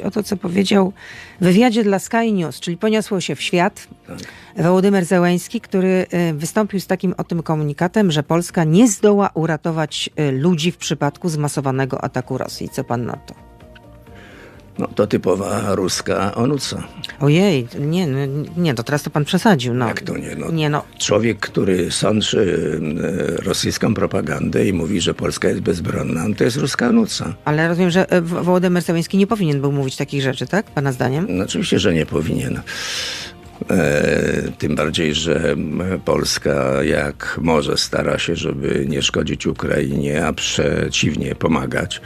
o to, co powiedział w wywiadzie dla Sky News, czyli poniosło się w świat. Wołodymyr Zełęński, który y, wystąpił z takim o tym komunikatem, że Polska nie zdoła uratować y, ludzi w przypadku zmasowanego ataku Rosji. Co pan na to? No, to typowa ruska onuca. Ojej, nie, no, nie, to teraz to pan przesadził. No. Jak to nie? No, Nie no, Człowiek, który sączy e, rosyjską propagandę i mówi, że Polska jest bezbronna, to jest ruska onuca. ale rozumiem, że Wo- Wołodymyr Zełęński nie powinien był mówić takich rzeczy, tak? Pana zdaniem? No, oczywiście, że nie powinien. E, tym bardziej, że m, Polska jak może stara się, żeby nie szkodzić Ukrainie, a przeciwnie pomagać.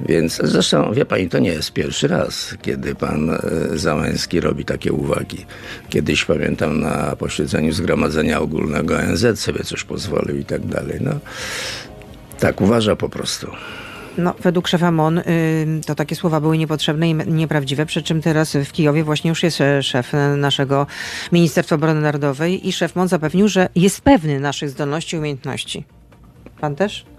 Więc zresztą, wie pani, to nie jest pierwszy raz, kiedy pan e, Załęski robi takie uwagi. Kiedyś pamiętam na posiedzeniu Zgromadzenia Ogólnego ONZ sobie coś pozwolił i tak dalej. No, tak uważa po prostu. No, według szefa MON y, to takie słowa były niepotrzebne i nieprawdziwe, przy czym teraz w Kijowie właśnie już jest e, szef e, naszego Ministerstwa Obrony Narodowej i szef MON zapewnił, że jest pewny naszych zdolności i umiejętności. Pan też?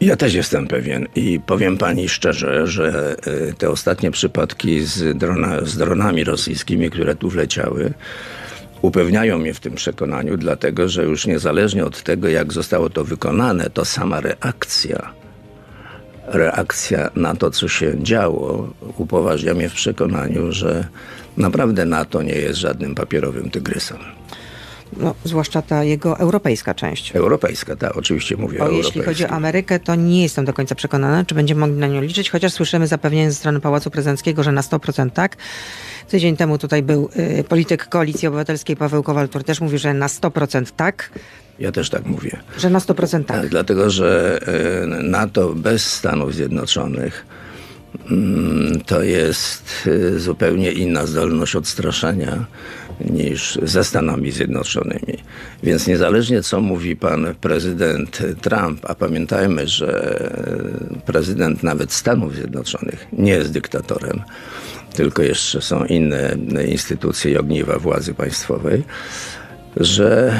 Ja też jestem pewien i powiem pani szczerze, że y, te ostatnie przypadki z, drona, z dronami rosyjskimi, które tu wleciały, upewniają mnie w tym przekonaniu, dlatego że już niezależnie od tego, jak zostało to wykonane, to sama reakcja, reakcja na to, co się działo, upoważnia mnie w przekonaniu, że naprawdę NATO nie jest żadnym papierowym tygrysem. No, zwłaszcza ta jego europejska część. Europejska, tak, oczywiście mówię o Bo jeśli chodzi o Amerykę, to nie jestem do końca przekonana, czy będziemy mogli na nią liczyć, chociaż słyszymy zapewnienie ze strony Pałacu Prezydenckiego, że na 100% tak. Tydzień temu tutaj był y, polityk Koalicji Obywatelskiej Paweł Kowal, który też mówi, że na 100% tak, Ja też tak mówię. że na 100% tak. Tak, dlatego że e, NATO bez Stanów Zjednoczonych mm, to jest e, zupełnie inna zdolność odstraszania niż ze Stanami Zjednoczonymi. Więc niezależnie co mówi pan prezydent Trump, a pamiętajmy, że prezydent nawet Stanów Zjednoczonych nie jest dyktatorem, tylko jeszcze są inne instytucje i ogniwa władzy państwowej, że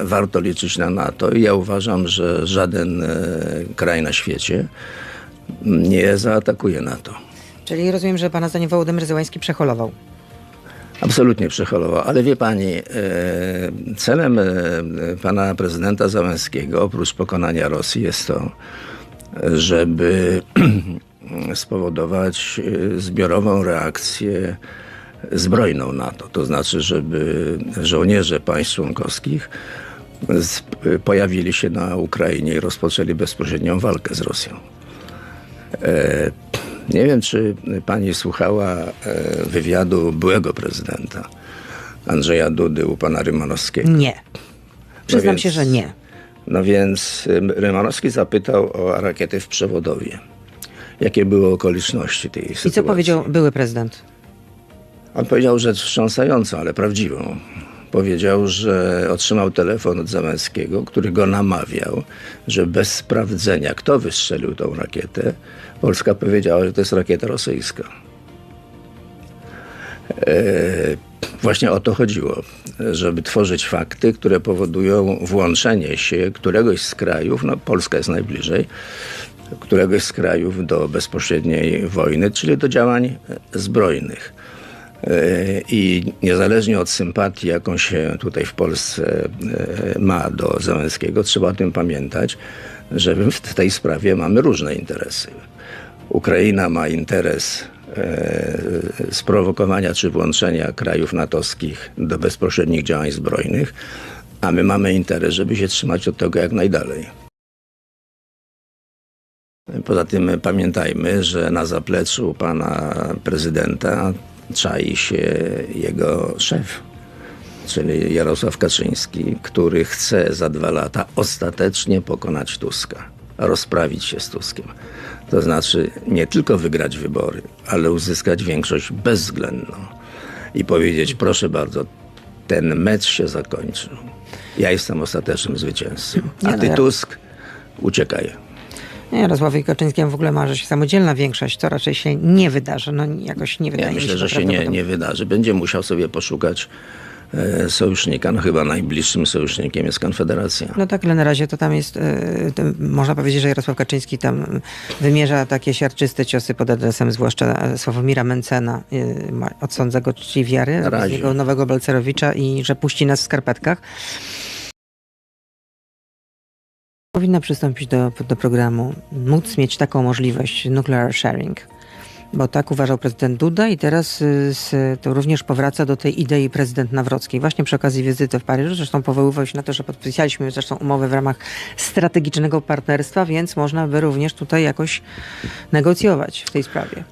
e, warto liczyć na NATO. I ja uważam, że żaden e, kraj na świecie nie zaatakuje NATO. Czyli rozumiem, że pana zdaniem Wołodymyr Zełański przeholował. Absolutnie przeholował. Ale wie pani, e, celem e, pana prezydenta Załęskiego, oprócz pokonania Rosji, jest to, żeby spowodować e, zbiorową reakcję zbrojną NATO. To znaczy, żeby żołnierze państw członkowskich pojawili się na Ukrainie i rozpoczęli bezpośrednią walkę z Rosją. Nie wiem, czy pani słuchała e, wywiadu byłego prezydenta Andrzeja Dudy u pana Rymanowskiego. Nie. Przyznam więc- się, że nie. No więc ym, Rymanowski zapytał o rakiety w Przewodowie. Jakie były okoliczności tej sytuacji? I co powiedział były prezydent? On powiedział rzecz wstrząsającą, ale prawdziwą. Powiedział, że otrzymał telefon od Załęskiego, który go namawiał, że bez sprawdzenia, kto wystrzelił tą rakietę, Polska powiedziała, że to jest rakieta rosyjska. E, właśnie o to chodziło, żeby tworzyć fakty, które powodują włączenie się któregoś z krajów, no Polska jest najbliżej, któregoś z krajów do bezpośredniej wojny, czyli do działań zbrojnych. E, I niezależnie od sympatii, jaką się tutaj w Polsce e, ma do Załęskiego, trzeba o tym pamiętać, że w tej sprawie mamy różne interesy. Ukraina ma interes e, sprowokowania czy włączenia krajów natowskich do bezpośrednich działań zbrojnych, a my mamy interes, żeby się trzymać od tego jak najdalej. Poza tym pamiętajmy, że na zapleczu pana prezydenta czai się jego szef, czyli Jarosław Kaczyński, który chce za dwa lata ostatecznie pokonać Tuska, rozprawić się z Tuskiem. To znaczy nie tylko wygrać wybory, ale uzyskać większość bezwzględną i powiedzieć, proszę bardzo, ten mecz się zakończył. Ja jestem ostatecznym zwycięzcą, a no, ty Tusk uciekaj. Nie, Jarosławowi Kaczyńskiemu w ogóle marzy się samodzielna większość. To raczej się nie wydarzy. No jakoś nie wydaje Ja mi się myślę, że się nie, nie wydarzy. Będzie musiał sobie poszukać e, sojusznika. No chyba najbliższym sojusznikiem jest Konfederacja. No tak, ale na razie to tam jest, e, można powiedzieć, że Jarosław Kaczyński tam wymierza takie siarczyste ciosy pod adresem zwłaszcza e, Sławomira Mencena. Odsądza go czci wiary, jego nowego Balcerowicza i że puści nas w skarpetkach. Powinna przystąpić do, do programu, móc mieć taką możliwość nuclear sharing. Bo tak uważał prezydent Duda i teraz y, z, to również powraca do tej idei prezydent Nawrockiej. Właśnie przy okazji wizyty w Paryżu, zresztą powoływał się na to, że podpisaliśmy zresztą umowę w ramach strategicznego partnerstwa, więc można by również tutaj jakoś negocjować w tej sprawie.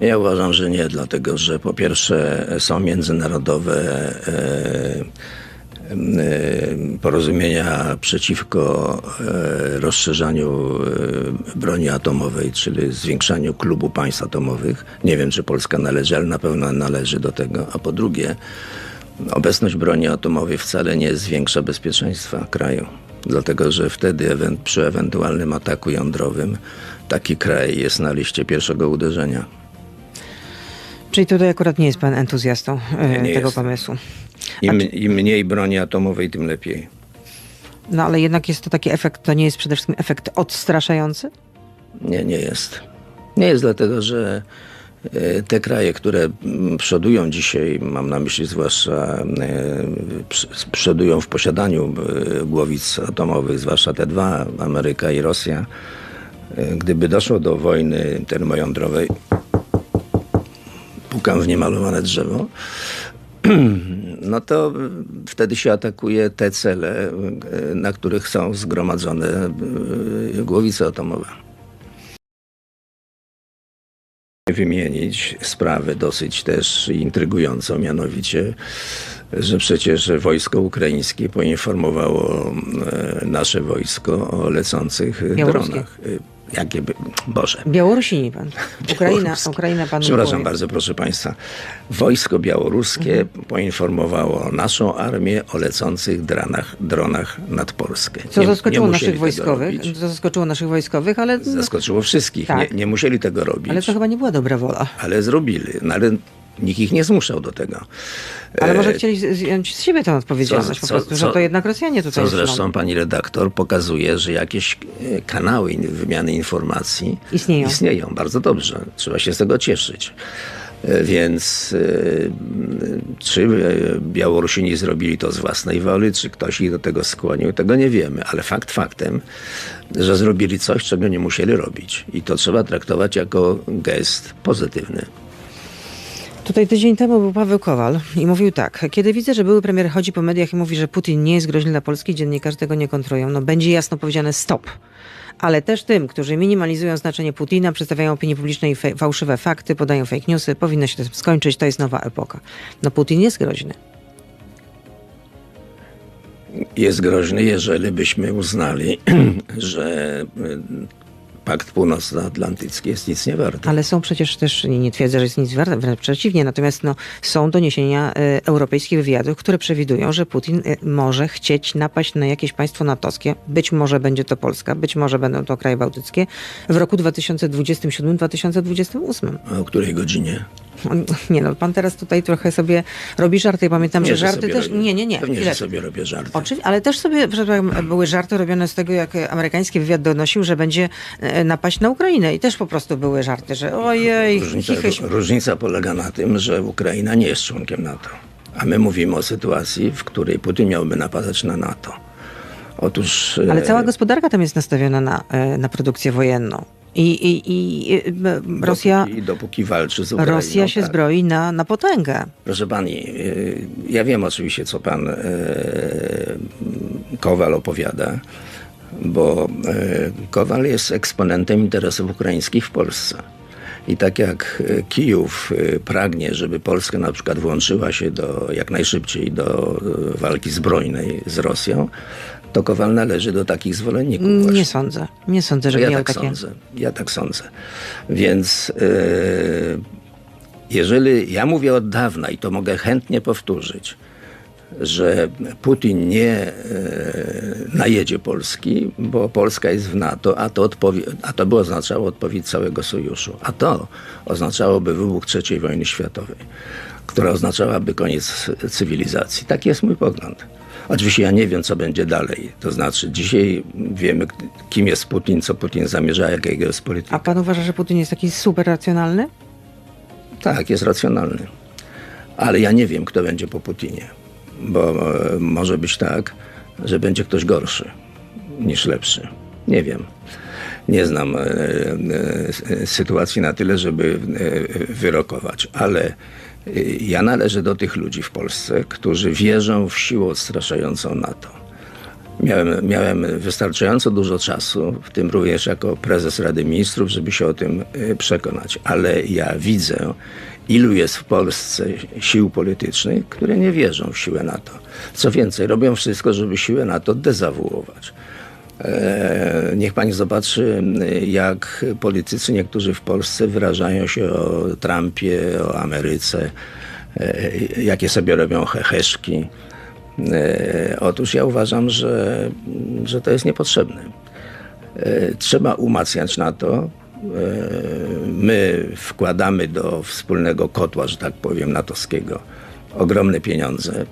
Ja uważam, że nie, dlatego że po pierwsze są międzynarodowe e, porozumienia przeciwko e, rozszerzaniu e, broni atomowej, czyli zwiększaniu klubu państw atomowych. Nie wiem, czy Polska należy, ale na pewno należy do tego. A po drugie, obecność broni atomowej wcale nie zwiększa bezpieczeństwa kraju. Dlatego, że wtedy przy ewentualnym ataku jądrowym taki kraj jest na liście pierwszego uderzenia. Czyli tutaj akurat nie jest pan entuzjastą e, Nie, nie tego jestem. pomysłu. Im, Im mniej broni atomowej, tym lepiej. No ale jednak jest to taki efekt, to nie jest przede wszystkim efekt odstraszający? Nie, nie jest. Nie jest dlatego, że e, te kraje, które przodują dzisiaj, mam na myśli zwłaszcza e, przodują w posiadaniu e, głowic atomowych, zwłaszcza te dwa, Ameryka i Rosja, gdyby doszło do wojny termojądrowej, pukam w niemalowane drzewo, no to wtedy się atakuje te cele, y, na których są zgromadzone y, głowice atomowe. Wymienić sprawę dosyć też intrygującą, mianowicie, że przecież wojsko ukraińskie poinformowało e, nasze wojsko o lecących e, Białoruskie. dronach. Jakie. Boże. Białorusini pan. Ukraina. Ukraina panu Przepraszam powie. bardzo, proszę Państwa. Wojsko białoruskie Mhm. poinformowało naszą armię o lecących dronach, dronach nad Polskę. Co Nie- zaskoczyło nie naszych wojskowych, co zaskoczyło naszych wojskowych, ale, Zaskoczyło wszystkich. Tak. Nie, nie musieli tego robić. ale to chyba nie była dobra wola. ale zrobili. No, ale nikt ich nie zmuszał do tego. Ale może E, chcieli zdjąć z siebie tę odpowiedzialność co- po prostu, że co- to jednak Rosjanie tutaj Co są. zresztą pani redaktor pokazuje, że jakieś e, kanały wymiany informacji Istnieją. Istnieją, bardzo dobrze. Trzeba się z tego cieszyć. E, Więc czy Białorusini zrobili to z własnej woli, czy ktoś ich do tego skłonił, tego nie wiemy. Ale fakt faktem, że zrobili coś, czego nie musieli robić. I to trzeba traktować jako gest pozytywny. Tutaj tydzień temu był Paweł Kowal i mówił tak. Kiedy widzę, że były premier chodzi po mediach i mówi, że Putin nie jest groźny dla Polski, dziennikarze tego nie kontrolują, no będzie jasno powiedziane stop. Ale też tym, którzy minimalizują znaczenie Putina, przedstawiają opinii publicznej fałszywe fakty, podają fake newsy, powinno się to skończyć, to jest nowa epoka. No Putin jest groźny. Jest groźny, jeżeli byśmy uznali, że y, Pakt Północnoatlantycki jest nic nie warty. Ale są przecież też, nie twierdzę, że jest nic warte, wręcz przeciwnie, natomiast no, są doniesienia e, europejskich wywiadów, które przewidują, że Putin e, może chcieć napaść na jakieś państwo natowskie. Być może będzie to Polska, być może będą to kraje bałtyckie w roku 2027-2028. A o której godzinie? Nie no, pan teraz tutaj trochę sobie robi żarty. Ja pamiętam, Nie, że że żarty też... robię. Nie, nie, nie. Pewnie, że sobie robię żarty. Oczywiście, ale też sobie były żarty robione z tego, jak amerykański wywiad donosił, że będzie e, napaść na Ukrainę. I też po prostu były żarty, że ojej, Różnica, różnica polega na tym, że Ukraina nie jest członkiem NATO. A my mówimy o sytuacji, w której Putin miałby napadać na NATO. Otóż. Ale e, cała gospodarka tam jest nastawiona na, e, na produkcję wojenną. I, i, i b- Rosja, Dopóki, dopóki walczy z Ukrainą. Rosja się tak. zbroi na, na potęgę. Proszę pani, y, ja wiem oczywiście, co pan e, Kowal opowiada, bo Kowal jest eksponentem interesów ukraińskich w Polsce. I tak jak Kijów pragnie, żeby Polska na przykład włączyła się do, jak najszybciej do walki zbrojnej z Rosją, to Kowal należy do takich zwolenników. właśnie. Nie sądzę. Nie sądzę, żeby Ja miał tak takie... sądzę. Ja tak sądzę. Więc e, jeżeli ja mówię od dawna i to mogę chętnie powtórzyć, że Putin nie e, najedzie Polski, bo Polska jest w NATO, a to, a to by oznaczało odpowiedź całego sojuszu. A to oznaczałoby wybuch III wojny światowej. Która oznaczałaby koniec cywilizacji. Taki jest mój pogląd. Oczywiście ja nie wiem, co będzie dalej. To znaczy, dzisiaj wiemy, kim jest Putin, co Putin zamierza, jakiego jest polityka. A pan uważa, że Putin jest taki super racjonalny? Tak, jest racjonalny. Ale ja nie wiem, kto będzie po Putinie. Bo e, może być tak, że będzie ktoś gorszy niż lepszy. Nie wiem. Nie znam e, e, sytuacji na tyle, żeby wyrokować, ale ja należę do tych ludzi w Polsce, którzy wierzą w siłę odstraszającą NATO. Miałem, miałem wystarczająco dużo czasu, w tym również jako prezes Rady Ministrów, żeby się o tym y, przekonać. Ale ja widzę, ilu jest w Polsce sił politycznych, które nie wierzą w siłę NATO. Co więcej, robią wszystko, żeby siłę NATO dezawuować. Niech pani zobaczy, jak politycy niektórzy w Polsce wyrażają się o Trumpie, o Ameryce, e, jakie sobie robią heheszki. E, Otóż ja uważam, że, że to jest niepotrzebne. E, Trzeba umacniać NATO. My wkładamy do wspólnego kotła, że tak powiem, natowskiego ogromne pieniądze.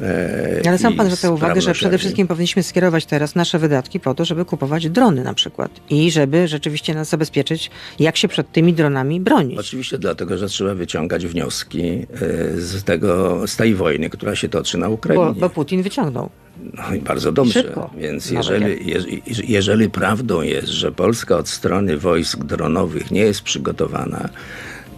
e, Ale sam pan zwraca uwagę, że przede wszystkim powinniśmy skierować teraz nasze wydatki po to, żeby kupować drony na przykład i żeby rzeczywiście nas zabezpieczyć, jak się przed tymi dronami bronić. Oczywiście dlatego, że trzeba wyciągać wnioski e, z, tego, z tej wojny, która się toczy na Ukrainie. Bo, bo Putin wyciągnął. No i bardzo dobrze. Szybko. Więc jeżeli, je, jeżeli prawdą jest, że Polska od strony wojsk dronowych nie jest przygotowana,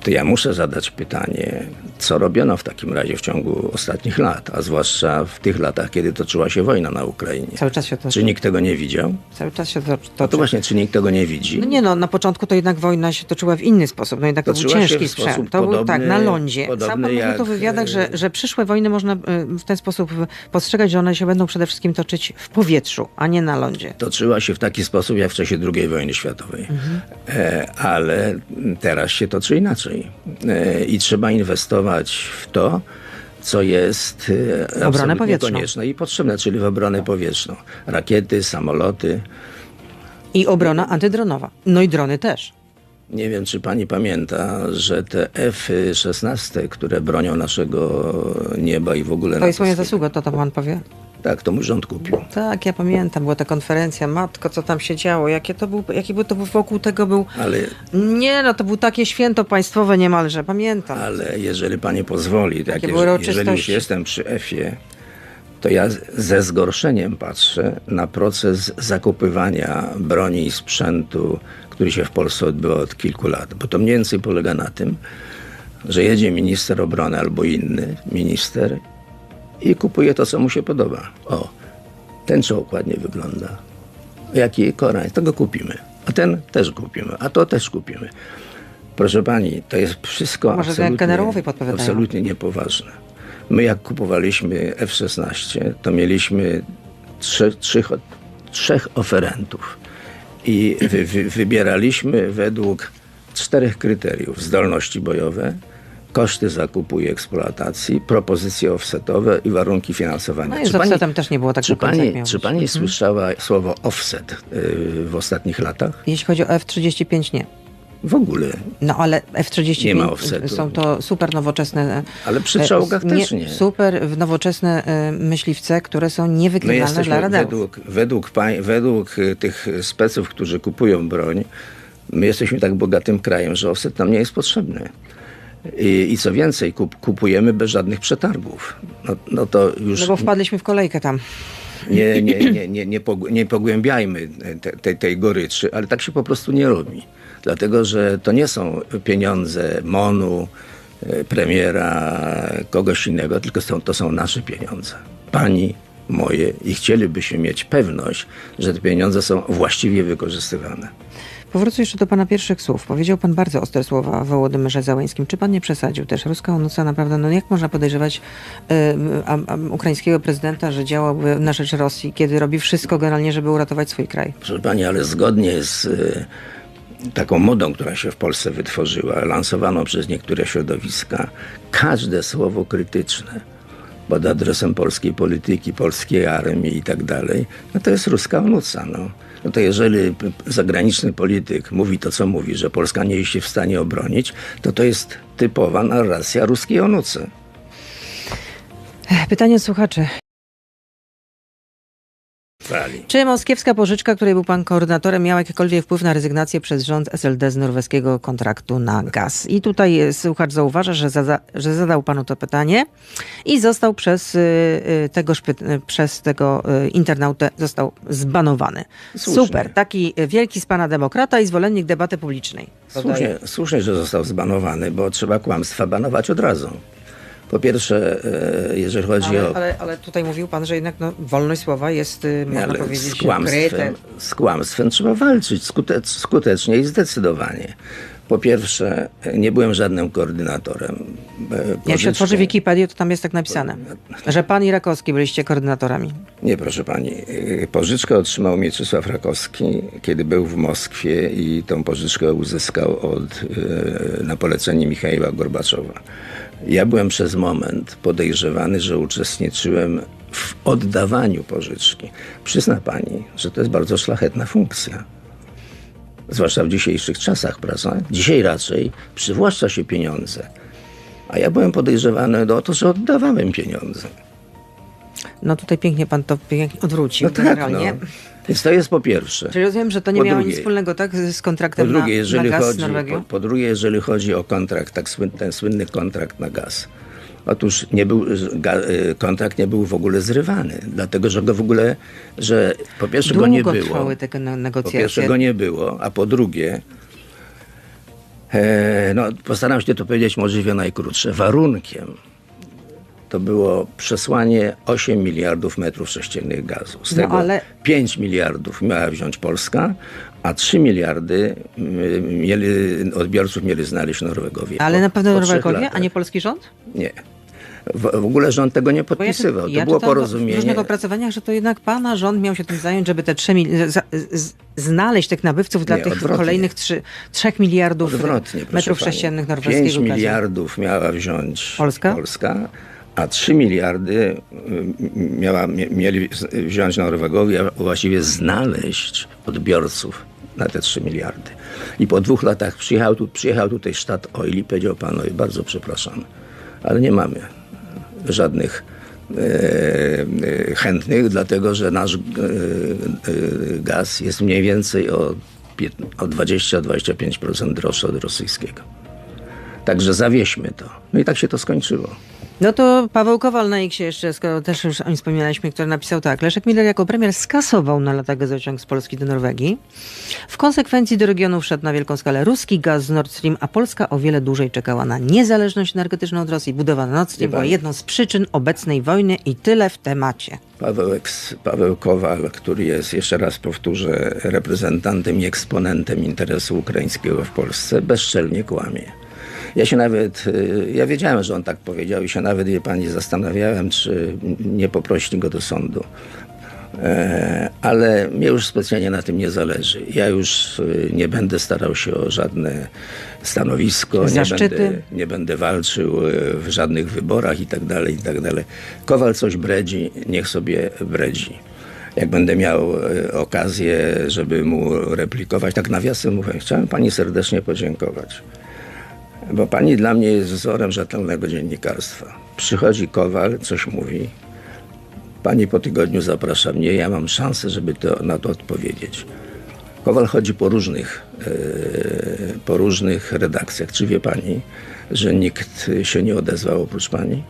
to ja muszę zadać pytanie, co robiono w takim razie w ciągu ostatnich lat, a zwłaszcza w tych latach, kiedy toczyła się wojna na Ukrainie. Cały czas się to Czy nikt tego nie widział? Cały czas się to No toczy. to właśnie, czy nikt tego nie widzi? No nie no, na początku to jednak wojna się toczyła w inny sposób. No jednak to był ciężki sprzęt. To był tak, podobny- na lądzie. Sam podobny pan jak, to w wywiadach, że, e, że przyszłe wojny można y, w ten sposób postrzegać, że one się będą przede wszystkim toczyć w powietrzu, a nie na lądzie. toczyła się w taki sposób, jak w czasie II wojny światowej. E, ale teraz się toczy inaczej. E, I trzeba inwestować w to, co jest e, absolutnie powietrzną. konieczne i potrzebne, czyli w obronę powietrzną. Rakiety, samoloty. I obrona antydronowa. No i drony też. Nie wiem, czy pani pamięta, że te F-16, które bronią naszego nieba i w ogóle... To jest moja zasługa, to to pan powie? Tak, to mój rząd kupił. Tak, ja pamiętam, była ta konferencja, matko, co tam się działo, jakie to był, jaki był to był wokół tego był... Ale Nie no, to było takie święto państwowe niemalże, pamiętam. Ale jeżeli pani pozwoli, tak, Takie jeż- były jeżeli już jestem przy EFie, to ja ze zgorszeniem patrzę na proces zakupywania broni i sprzętu, który się w Polsce odbywa od kilku lat. Bo to mniej więcej polega na tym, że jedzie minister obrony albo inny minister i kupuje to, co mu się podoba. O, ten czołg ładnie wygląda. Jaki Koran, to go kupimy. A ten też kupimy, a to też kupimy. Proszę pani, to jest wszystko Może absolutnie, absolutnie niepoważne. My jak kupowaliśmy F-16, to mieliśmy trzech, trzech, trzech oferentów i wy, wy, wybieraliśmy według czterech kryteriów. Zdolności bojowe, koszty zakupu i eksploatacji, propozycje offsetowe i warunki finansowania. No i Czy z pani- offsetem też nie było tak czy pani, czy pani słyszała słowo offset y, w ostatnich latach? Jeśli chodzi o F-35, nie. W ogóle. No ale F-35 Nie ma offsetu. są to super nowoczesne... Ale przy e, czołgach też nie. Super nowoczesne e, myśliwce, które są niewykrywalne dla radarów. według, według, pań, według y, tych speców, którzy kupują broń, my jesteśmy tak bogatym krajem, że offset nam nie jest potrzebny. I, i co więcej, kup, kupujemy bez żadnych przetargów. No, no to już No bo wpadliśmy w kolejkę tam. nie, nie, nie, nie, nie, nie pogłębiajmy te, te, tej goryczy, ale tak się po prostu nie robi. Dlatego, że to nie są pieniądze MONU, e, premiera, kogoś innego, tylko są, to są nasze pieniądze. Pani, moje i chcielibyśmy mieć pewność, że te pieniądze są właściwie wykorzystywane. Powrócę jeszcze do pana pierwszych słów. Powiedział pan bardzo ostre słowa o Wołodymyrze Załańskim. Czy pan nie przesadził też? Ruska onuca naprawdę, no jak można podejrzewać e, a, a, ukraińskiego prezydenta, że działałby na rzecz Rosji, kiedy robi wszystko generalnie, żeby uratować swój kraj? Proszę pani, ale zgodnie z y, taką modą, która się w Polsce wytworzyła, lansowaną przez niektóre środowiska, każde słowo krytyczne pod adresem polskiej polityki, polskiej armii i tak dalej, no to jest ruska onuca. No. No to jeżeli zagraniczny polityk mówi to, co mówi, że Polska nie jest się w stanie obronić, to to jest typowa narracja ruskiej onucy. Pytanie słuchaczy. Fali. Czy moskiewska pożyczka, której był pan koordynatorem, miała jakikolwiek wpływ na rezygnację przez rząd SLD z norweskiego kontraktu na gaz? I tutaj e, słuchacz zauważa, że, zada, że zadał panu to pytanie i został przez, y, y, tego, przez tego internautę został zbanowany. Słusznie. Super, taki wielki z pana demokrata i zwolennik debaty publicznej. Słusznie, słusznie, że został zbanowany, bo trzeba kłamstwa banować od razu. Po pierwsze, e, jeżeli chodzi Ale, o ale, ale tutaj mówił pan, że jednak no, wolność słowa jest, y, można ale powiedzieć, z kłamstwem, z kłamstwem trzeba walczyć skute, skutecznie i zdecydowanie. Po pierwsze, nie byłem żadnym koordynatorem. e, Jak się otworzy Wikipedię, to tam jest tak napisane, że pan i Rakowski byliście koordynatorami. Nie, proszę pani. Y, Pożyczkę otrzymał Mieczysław Rakowski, kiedy był w Moskwie i tą pożyczkę uzyskał od, na polecenie Michaiła Gorbaczowa. Ja byłem przez moment podejrzewany, że uczestniczyłem w oddawaniu pożyczki. Przyzna pani, że to jest bardzo szlachetna funkcja. Zwłaszcza w dzisiejszych czasach, prawda? Dzisiaj raczej przywłaszcza się pieniądze. A ja byłem podejrzewany o to, że oddawałem pieniądze. No tutaj pięknie pan to pięknie odwrócił No tak, generalnie. no. Więc to jest po pierwsze. Czyli rozumiem, że to nie Po miało drugie- nic wspólnego tak z Po kontraktem drugie, na, jeżeli na gaz z chodzi, Norwegią? po, po drugie, jeżeli chodzi o kontrakt, tak słyn, ten słynny kontrakt na gaz. Otóż nie był, y, kontrakt nie był w ogóle zrywany, dlatego że go w ogóle, że po pierwsze go nie Długo było. trwały te ne- Po negocjacje. pierwsze go nie było, a po drugie, e, no, postaram się to powiedzieć możliwie najkrótsze. Warunkiem to było przesłanie 8 miliardów metrów sześciennych gazu. Z No, tego ale- 5 miliardów miała wziąć Polska, a 3 miliardy mm, mieli, odbiorców mieli znaleźć Norwegowie. Ale Po- na pewno Norwegowie, a nie polski rząd? Nie. W, w ogóle rząd tego nie ja, podpisywał. ja to było czytałam W porozumienie. różnych opracowaniach, że to jednak pana rząd miał się tym zająć, żeby te 3 mil- za- z, znaleźć tych nabywców dla Nie, tych odwrotnie. kolejnych 3, 3 miliardów Odwrotnie, metrów sześciennych 5 norweskiego gazu. miliardów miała wziąć Polska? Polska a 3 miliardy y, miała, mie- mieli wziąć Norwegowie, a właściwie znaleźć odbiorców na te 3 miliardy. I po dwóch latach przyjechał, tu, przyjechał tutaj sztat Oil i powiedział panowie, bardzo przepraszam, ale nie mamy żadnych e, e, chętnych, dlatego że nasz e, e, gaz jest mniej więcej o, o 20-25% droższy od rosyjskiego. Także zawieźmy to. No i tak się to skończyło. No to Paweł Kowal na X jeszcze, skoro też już o nim wspominaliśmy, który napisał tak. Leszek Miller jako premier skasował na lata gazociąg z Polski do Norwegii. W konsekwencji do regionu wszedł na wielką skalę ruski gaz z Nord Stream, a Polska o wiele dłużej czekała na niezależność energetyczną od Rosji. Budowa Nord Stream była jedną z przyczyn obecnej wojny i tyle w temacie. Paweł, Paweł Kowal, który jest, jeszcze raz powtórzę, reprezentantem i eksponentem interesu ukraińskiego w Polsce, bezczelnie kłamie. Ja się nawet, y, ja wiedziałem, że on tak powiedział i się nawet, wie pani, zastanawiałem, czy nie poprosić go do sądu. E, Ale mnie już specjalnie na tym nie zależy. Ja już y, nie będę starał się o żadne stanowisko, nie będę, nie będę walczył e, w żadnych wyborach i tak dalej, i tak dalej. Kowal coś bredzi, niech sobie bredzi. Jak będę miał okazję, żeby mu replikować, tak nawiasem mówię, chciałem pani serdecznie podziękować. Bo pani dla mnie jest wzorem rzetelnego dziennikarstwa. Przychodzi Kowal, coś mówi. Pani po tygodniu zaprasza mnie, ja mam szansę, żeby to, na to odpowiedzieć. Kowal chodzi po różnych, e, po różnych redakcjach. Czy wie pani, że nikt się nie odezwał oprócz pani?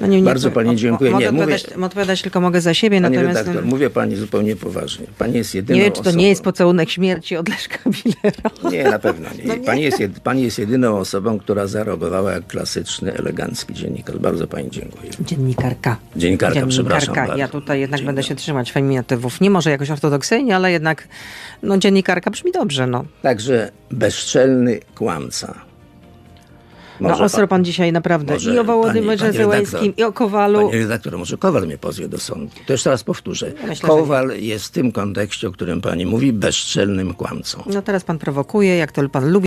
Nie, nie, Bardzo pani dziękuję. Mogę Nie, mówię- odpowiadać, odpowiadać tylko mogę za siebie, Pani natomiast redaktor, mówię pani zupełnie poważnie. Pani jest jedyną nie wiem, czy to osobą. nie jest pocałunek śmierci od Leszka Millera. Nie, na pewno nie. No nie. Pani, jest pani jest jedyną osobą, która zareagowała jak klasyczny, elegancki dziennikarz. Bardzo pani dziękuję. Dziennikarka. Dziennikarka, przepraszam Ja tutaj jednak będę się Dziennikarka. trzymać feminatywów. Nie może jakoś ortodoksyjnie, ale jednak no, dziennikarka brzmi dobrze. No, Także bezczelny kłamca. No Może ostro pan dzisiaj naprawdę może i o Wołodymerze pani- pani Zełęskim, redaktor- i o Kowalu. Panie redaktor, może Kowal mnie pozwie do sądu. To jeszcze raz powtórzę. myślę, że Kowal jest w tym kontekście, o którym pani mówi, bezczelnym kłamcą. No teraz pan prowokuje, jak to pan lubi.